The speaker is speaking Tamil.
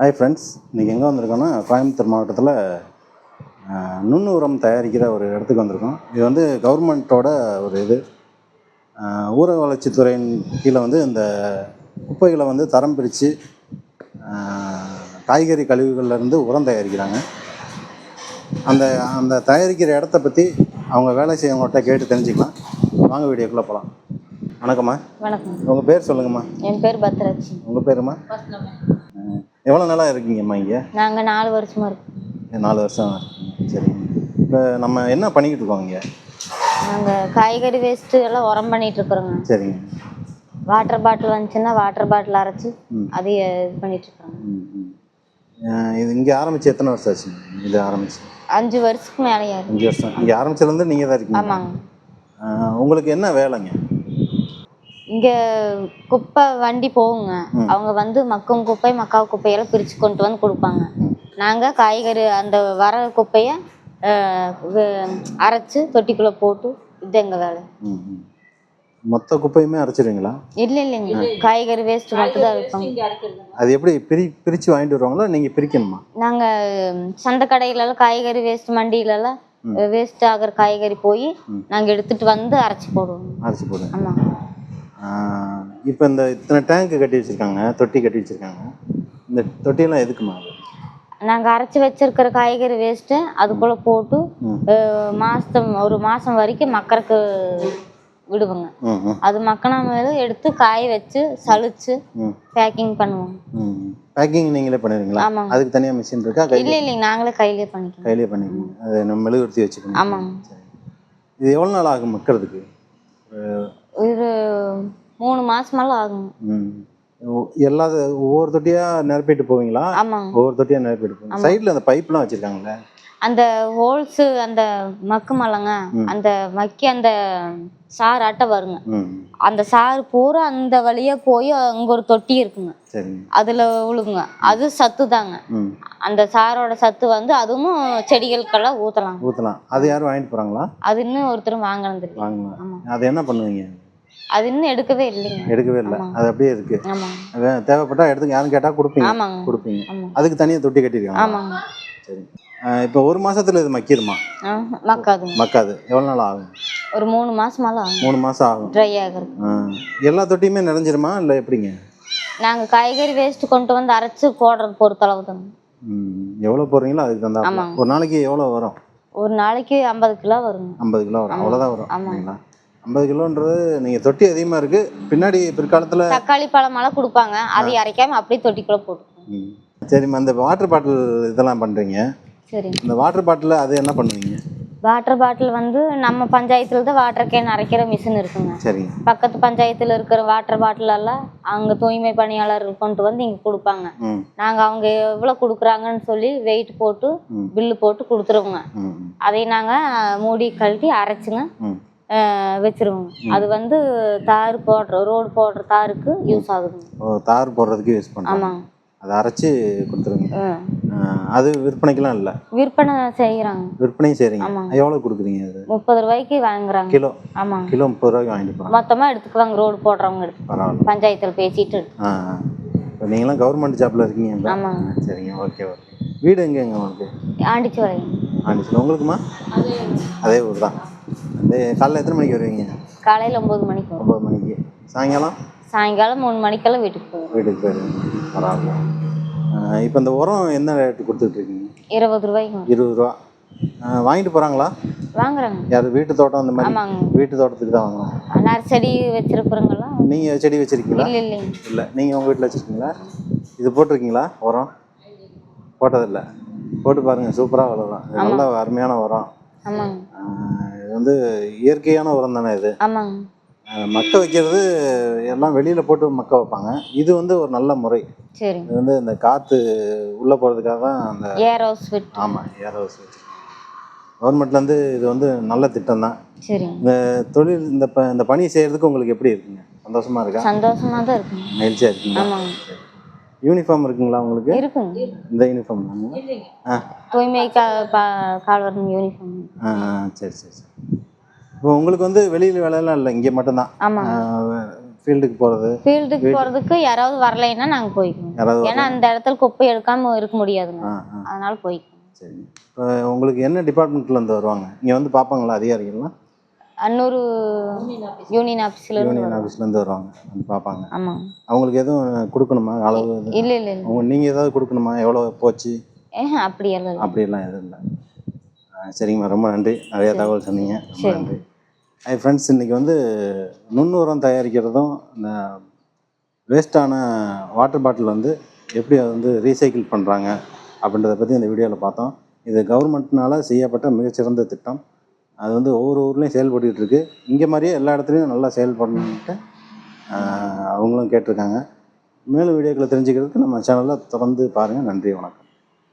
ஹாய் ஃப்ரெண்ட்ஸ் இன்றைக்கி எங்கே வந்திருக்கோன்னா கோயம்புத்தூர் மாவட்டத்தில் நுண்ணு உரம் தயாரிக்கிற ஒரு இடத்துக்கு வந்திருக்கோம். இது வந்து கவர்மெண்ட்டோட ஒரு இது. ஊரக வளர்ச்சித்துறையின் கீழே வந்து இந்த குப்பைகளை வந்து தரம் பிரித்து காய்கறி கழிவுகள்ல இருந்து உரம் தயாரிக்கிறாங்க. அந்த அந்த தயாரிக்கிற இடத்த பற்றி அவங்க வேலை செய்யவங்கள்ட்ட கேட்டு தெரிஞ்சுக்கலாம். வாங்க வீடியோக்குள்ளே போகலாம் வணக்கம்மா. வணக்கம். உங்கள் பேர் சொல்லுங்கம்மா. என் பேர் பத்ராட்சி. உங்கள் பேருமா? எவ்வளோ நாளாக இருக்கீங்கம்மா இங்கே? நாங்கள் நாலு வருஷமா இருக்கோம். நாலு வருஷம் சரி. இப்போ நம்ம என்ன பண்ணிக்கிட்டு இருக்கோம் இங்கே? நாங்கள் காய்கறி வேஸ்ட்டு எல்லாம் உரம் பண்ணிட்டு இருக்கிறோங்க. சரிங்க. வாட்டர் பாட்டில் வந்துச்சுன்னா வாட்டர் பாட்டில் அரைச்சி ம். அதையே இது பண்ணிட்டு இருக்கிறோங்க ம், ம். அஹ் இது இங்கே ஆரம்பித்து எத்தனை வருஷம் ஆச்சு? இது ஆரம்பிச்சு. அஞ்சு வருஷத்துக்கு இருக்கு. அஞ்சு வருஷம். இங்கே ஆரம்பிச்சதுலேருந்து நீங்கள் தான் இருக்கீங்க. ஆமாங்க. அஹ் உங்களுக்கு என்ன வேலைங்க? இங்கே குப்பை வண்டி போகுங்க. அவங்க வந்து மக்கும் குப்பை மக்கா குப்பையெல்லாம் பிரித்து கொண்டு வந்து கொடுப்பாங்க. நாங்கள் காய்கறி அந்த வர குப்பையை அரைச்சி தொட்டிக்குள்ளே போட்டு இது எங்கள் வேலை. மொத்த குப்பையுமே அரைச்சிடுவீங்களா? இல்லை இல்லைங்க காய்கறி வேஸ்ட் மட்டும் தான் வைப்பாங்க. அது எப்படி பிரி பிரித்து வாங்கிட்டு வருவாங்களா? நீங்கள் பிரிக்கணுமா? நாங்கள் சந்தை கடையிலலாம் காய்கறி வேஸ்ட் மண்டியிலலாம் வேஸ்ட் ஆகிற காய்கறி போய் நாங்கள் எடுத்துட்டு வந்து அரைச்சி போடுவோம். அரைச்சி போடுங்க ஆமாம் இப்போ இந்த இத்தனை டேங்க் கட்டி வச்சுருக்காங்க தொட்டி கட்டி வச்சுருக்காங்க இந்த தொட்டியெல்லாம் எதுக்குமா? நாங்கள் அரைச்சி வச்சிருக்கிற காய்கறி வேஸ்ட்டை அதுக்குள்ளே போட்டு ம். அஹ், மாசம் ஒரு மாதம் வரைக்கும் மக்கறக்கு விடுவோங்க. அது மக்கனா மேலே எடுத்து காய வச்சு சலிச்சு ம் பேக்கிங் பண்ணுவோம். பேக்கிங் நீங்களே பண்ணிடுறீங்களா ஆமாங்க. அதுக்கு தனியாக மிஷின் இருக்கா? இல்லை இல்லைங்க நாங்களே கையிலே பண்ணிக்கணும் கையிலே பண்ணிக்கணும் அதை நம்ம மெழுகுவர்த்தி வச்சுக்கணும். ஆமாங்க. இது எவ்வளோ நாள் ஆகும் மக்கறதுக்கு? ஒரு மூணு மாசமெல்லாம் ஆகுங்க ம். ஒ- எல்லா ஒவ்வொரு தொட்டியாக நிரப்பிட்டு போவீங்களா? ஆமாங்க. ஒவ்வொரு தொட்டியாக நிரப்பிட்டு போவீங்க. சைடில் அந்த பைப்லாம் வச்சுருக்காங்களே அந்த ஹோல்ஸு அந்த மக்கு மலைங்க அந்த மக்கி அந்த சாறு அட்டை வருங்க. அந்த சாறு பூரா அந்த வழியா போய் அங்க ஒரு தொட்டி இருக்குங்க. அதுல விழுகுங்க அது சத்து தாங்க. அந்த சாரோட சத்து வந்து அதுவும் செடிகளுக்கெல்லாம் ஊத்தலாம். ஊற்றலாம் அது யாரும் வாங்கிட்டு போகிறாங்களா அது இன்னும் ஒருத்தர் வாங்கினது. அது என்ன பண்ணுவீங்க? அது இன்னும் எடுக்கவே இல்லைங்க. எடுக்கவே இல்லை. அது அப்படியே ஆமாங்க தேவைப்பட்டா எடுத்துங்க. யாரும் கேட்டால் கொடுப்பீங்க. கொடுப்பீங்க. அதுக்கு தனியாக தொட்டி கட்டிருக்காங்க ஆமாங்க. சரி. இப்போ ஒரு மாசத்துல இது மக்கிருமா? ஆஹ், மக்காதுங்க மக்காது. எவ்வளோ நாள் ஆகும்? ஒரு மூணு மாசமால ஆகும். மூணு மாதம் ஆகும். ட்ரை ஆகுறது. எல்லா தொட்டியுமே நிறைஞ்சிருமா? இல்லை எப்படிங்க? நாங்க காய்கறி வேஸ்ட் கொண்டு வந்து அரைச்சு போடுறது பொறுத்தளவு தாங்க. ம் எவ்வளோ போடுறீங்களோ அதுக்கு ஆமாங்க. ஒரு நாளைக்கு எவ்வளோ வரும்? ஒரு நாளைக்கு ஐம்பது கிலோ வருங்க. ஐம்பது கிலோ வரும். அவ்வளோதான் வரும். ஆமாங்க. ஐம்பது கிலோன்றது நீங்கள் தொட்டி அதிகமாக இருக்குது பின்னாடி பிற்காலத்தில் தக்காளி பழமெல்லாம் கொடுப்பாங்க. அதை அரைக்காம அப்படியே தொட்டிக்குள்ள போட்டுக்கோங்க ம். சரிம்மா இந்த வாட்டர் பாட்டில் இதெல்லாம் பண்ணுறீங்க சரிங்க இந்த வாட்டர் பாட்டில் அது என்ன பண்ணுவீங்க? வாட்டர் பாட்டில் வந்து நம்ம பஞ்சாயத்துல தான் வாட்டர் கேன் அரைக்கிற மிஷின் இருக்குங்க. சரிங்க பக்கத்து பஞ்சாயத்துல இருக்கிற வாட்டர் பாட்டில் எல்லாம் அங்க தூய்மை பணியாளர்கள் கொண்டு வந்து இங்க கொடுப்பாங்க. ம். நாங்க அவங்க எவ்வளவு கொடுக்குறாங்கன்னு சொல்லி வெயிட் போட்டு. பில்லு போட்டு கொடுத்துருவோங்க. அதை நாங்க மூடி கழட்டி அரைச்சுங்க. வச்சிருவோங்க அது வந்து தார் போடுற ரோடு போடுற தாருக்கு யூஸ் ஆகுதுங்க. ஓ தார் போடுறதுக்கு யூஸ் பண்ணுறோம் ஆமாங்க அதை அரைச்சி கொடுத்துருங்க. அது விற்பனைக்கெல்லாம் இல்லை? விற்பனை செய்யறாங்க. விற்பனையும் செய்கிறீங்க. எவ்வளோ கொடுக்குறீங்க அது? முப்பது ரூபாய்க்கு வாங்குறாங்க. கிலோ. ஆமாங்க கிலோ முப்பது ரூபாய்க்கு வாங்கிட்டு போகிறோம் மொத்தமா எடுத்துக்குவாங்க ரோடு போடுறவங்க எடுத்து. பரவாயில்ல. பஞ்சாயத்துல பேசிட்டு ஆ நீங்களாம் கவர்மெண்ட் ஜாப்பில் இருக்கீங்க இப்ப? ஆமாங்க. ஆ, சரிங்க. ஓகே ஓகே வீடு எங்கேங்க உங்களுக்கு? ஆண்டிச்சு வரையும் ஆண்டிச்சில் உங்களுக்குமா அதே ஊர் தான். காலைல எத்தனை மணிக்கு வருவீங்க? காலையில ஒன்பது மணிக்கு வரும். ஒம்பது மணிக்கு. சாயங்காலம்? சாயங்காலம் மூணு மணிக்கெல்லாம் வீட்டுக்கு போவோம். வீட்டுக்கு போயிடுவீங்க பரவாயில்ல. இப்போ இந்த உரம் என்ன ரேட்டு கொடுத்துட்ருக்கீங்க இருபது ரூபாய்க்கு இருபது ரூபா. வாங்கிட்டு போகிறாங்களா வாங்குறாங்க. யார் வீட்டு தோட்டம் அந்த மாதிரி? வீட்டு தோட்டத்துக்கு தான் வாங்குறோம் நர்சரி வச்சிருக்கிறவங்கலாம் நீங்கள் செடி வச்சுருக்கீங்களா? இல்லை இல்லை. நீங்கள் உங்கள் வீட்டில் வச்சுருக்கீங்களா? இது போட்டிருக்கீங்களா உரம்? போட்டதில்லை. போட்டு பாருங்கள் சூப்பராக வளரும். நல்ல அருமையான உரம். ஆமாங்க. ஆஹ் இது வந்து இயற்கையான உரம் தானே இது? ஆமாங்க. மக்க வைக்கிறது எல்லாம் வெளியில் போட்டு மக்க வைப்பாங்க. இது வந்து ஒரு நல்ல முறை. சரிங்க. இது வந்து இந்த காற்று உள்ளே போகிறதுக்காக தான் அந்த ஏர் ஹவுஸ் ஆமாம் ஏர் ஹவுஸ் கவர்மெண்ட்லேருந்து இது வந்து நல்ல திட்டம் தான். சரிங்க. இந்த தொழில் இந்த ப இந்த பணி செய்கிறதுக்கு உங்களுக்கு எப்படி இருக்குங்க? சந்தோஷமாக இருக்கா? சந்தோஷமா தான் இருக்குங்க. மகிழ்ச்சியாக இருக்குங்களா? ஆமாங்க. யூனிஃபார்ம் இருக்குங்களா உங்களுக்கு? இருக்குங்க இந்த யூனிஃபார்ம் ஆ. தூய்மை கால்வரம் யூனிஃபார்ம் ஆ ஆ, சரி சரி சரி. இப்போ உங்களுக்கு வந்து வெளியில் வேலையெல்லாம் இல்லை இங்கே மட்டும்தான்? ஆமாங்க. ஃபீல்டுக்கு போகிறது ஃபீல்டுக்கு போறதுக்கு யாராவது வரலைன்னா நாங்க போய்க்குவோம். யாராவது ஏன்னா அந்த இடத்துல குப்பை எடுக்காம இருக்க முடியாதுங்க. அதனால போய் சரிங்க இப்போ உங்களுக்கு என்ன டிபார்ட்மெண்ட்லேருந்து வருவாங்க? இங்கே வந்து பார்ப்பாங்களா அதிகாரிகள்லாம்? அன்னூறு யூனியன் ஆஃபீஸ்ல யூனியன் ஆஃபீஸ்லேருந்து வருவாங்க. வந்து பார்ப்பாங்க. ஆமாங்க அவங்களுக்கு எதுவும் கொடுக்கணுமா? அளவு? இல்ல இல்ல இல்ல. அவங்க நீங்கள் ஏதாவது கொடுக்கணுமா? எவ்வளோ போச்சு? ஏஹ் அப்படி எல்லாம் எதுவும் இல்லை. சரிங்கம்மா. ரொம்ப நன்றி. நிறைய தகவல் சொன்னீங்க. ரொம்ப. நன்றி. ஹை ஃப்ரெண்ட்ஸ் இன்றைக்கி வந்து நுண்ணுரம் தயாரிக்கிறதும் இந்த வேஸ்ட்டான வாட்டர் பாட்டில் வந்து எப்படி அதை வந்து ரீசைக்கிள் பண்ணுறாங்க அப்படின்றத பற்றி இந்த வீடியோவில் பார்த்தோம். இது கவர்மெண்ட்னால செய்யப்பட்ட மிகச்சிறந்த திட்டம். அது வந்து ஒவ்வொரு ஊர்லேயும் செயல்பட்டுக்கிட்டு இருக்குது இங்கே மாதிரியே எல்லா இடத்துலையும் நல்லா செயல்படணுன்ட்டு அவங்களும் கேட்டிருக்காங்க. மேலும் வீடியோக்களை தெரிஞ்சுக்கிறதுக்கு நம்ம சேனலில் தொடர்ந்து பாருங்கள் நன்றி வணக்கம்.